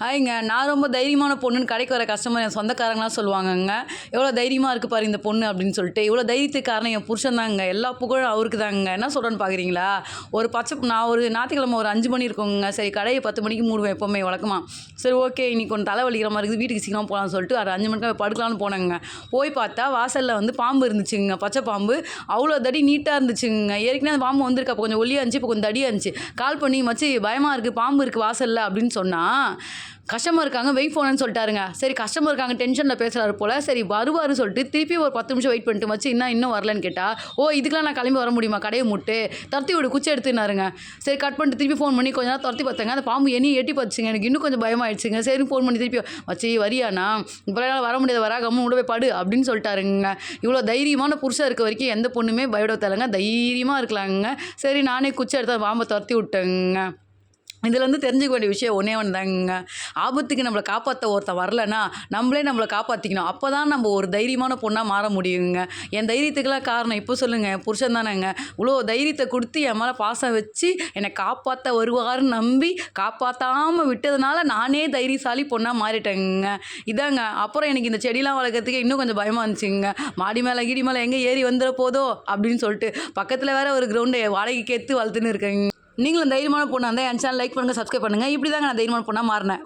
ஹாய்ங்க நான் ரொம்ப தைரியமான பொண்ணுன்னு கடைக்கு வர கஸ்டமர் என் சொந்தக்காரங்களாம் சொல்லுவாங்கங்க. எவ்வளோ தைரியமாக இருக்குது பாரு இந்த பொண்ணு அப்படின்னு சொல்லிட்டு. இவ்வளோ தைரியத்துக்கு காரணம் என் புருஷன் தாங்க. எல்லா புகழும் அவருக்கு தாங்க என்ன சொல்கிறேன்னு பார்க்குறீங்களா ஒரு பச்சை நான் ஒரு ஞாயிற்றுக்கிழமை ஒரு அஞ்சு மணி இருக்குங்க சரி கடையை பத்து மணிக்கு மூடுவேன் எப்போவுமே வழக்கமாக சரி ஓகே இன்னைக்கு கொஞ்சம் தலை வலிக்கிற மாதிரி இருக்குது. வீட்டுக்கு சீக்கிரம் போகலாம்னு சொல்லிட்டு ஒரு அஞ்சு மணிக்கு படுக்கலாம்னு போனேங்க. போய் பார்த்தா வாசலில் வந்து பாம்பு இருந்துச்சுங்க. பச்சை பாம்பு. அவ்வளோ தடி நீட்டாக இருந்துச்சுங்க. ஏற்கனவே அந்த பாம்பு வந்திருக்கு. அப்போ கொஞ்சம் ஒல்லியாக இருந்துச்சு. இப்போ கொஞ்சம் தடியாக இருந்துச்சு. கால் பண்ணி மச்சி பயமாக இருக்குது பாம்பு இருக்குது வாசலில். அப்படின்னு சொன்னால் கஸ்டமர் இருக்காங்க வெயிட் போனேன்னு சொல்லிட்டாருங்க. சரி கஸ்டமர் இருக்காங்க டென்ஷனில் பேசுகிறாரு போல். சரி வருவார் சொல்லிட்டு திருப்பி ஒரு பத்து நிமிஷம் வெயிட் பண்ணிட்டு வச்சு இன்னும் இன்னும் வரலன்னு கேட்டால் ஓ இதுக்கெலாம் நான் கிளம்பி வர முடியுமா? கடையை முட்டு. தரத்தி விடு குச்சி எடுத்துனாருங்க. சரி கட் பண்ணிட்டு திருப்பி ஃபோன் பண்ணி கொஞ்ச நேரம் துரத்தி பார்த்தாங்க. அந்த பாம்பு என்னையும் எட்டி பார்த்துச்சுங்க. எனக்கு இன்னும் கொஞ்சம் பயமாயிடுச்சுங்க சரி ஃபோன் பண்ணி திருப்பி வச்சு வரியாண்ணா. இப்போ வர முடியாது. வரா கம்மு விட போய் படு அப்படின்னு சொல்லிட்டாருங்க. இவ்வளோ தைரியமான புருஷன் இருக்க வரைக்கும் எந்த பொண்ணுமே பயப்பட தேவைங்க தைரியமாக இருக்கலாங்க. சரி நானே குச்சி எடுத்து பாம்பை துரத்தி விட்டேங்க. இதுலேருந்து தெரிஞ்சுக்க வேண்டிய விஷயம் ஒன்றே ஒன்று தாங்க ஆபத்துக்கு நம்மளை காப்பாற்ற ஒருத்தன் வரலன்னா நம்மளே நம்மளை காப்பாற்றிக்கணும் அப்போ தான் நம்ம ஒரு தைரியமான பொண்ணாக மாற முடியுங்க. என் தைரியத்துக்கெல்லாம் காரணம் இப்போ சொல்லுங்கள் என் புருஷன் தானேங்க. இவ்வளோ தைரியத்தை கொடுத்து என் மேலே பாசம் வச்சு என்னை காப்பாற்ற வருவாருன்னு நம்பி காப்பாற்றாமல் விட்டதுனால நானே தைரியசாலி பொண்ணாக மாறிட்டேங்க. இதாங்க. அப்புறம் எனக்கு இந்த செடியெலாம் வளர்க்குறதுக்கு இன்னும் கொஞ்சம் பயமாக இருந்துச்சுங்க. மாடி மேலே கீடி மேலே எங்கே ஏறி வந்துட போதோ அப்படின்னு சொல்லிட்டு பக்கத்தில் வேற ஒரு கிரவுண்டு வாடகைக்கு ஏற்று வளர்த்துன்னு இருக்கேங்க. நீங்களும் தைரியமான பொண்ணாக இருந்தால் என் சேனல் லைக் பண்ணுங்கள் சப்ஸ்கிரைப் பண்ணுங்கள் இப்படி தாங்க நான் தைரியமான பொண்ணாக மாறினேன்.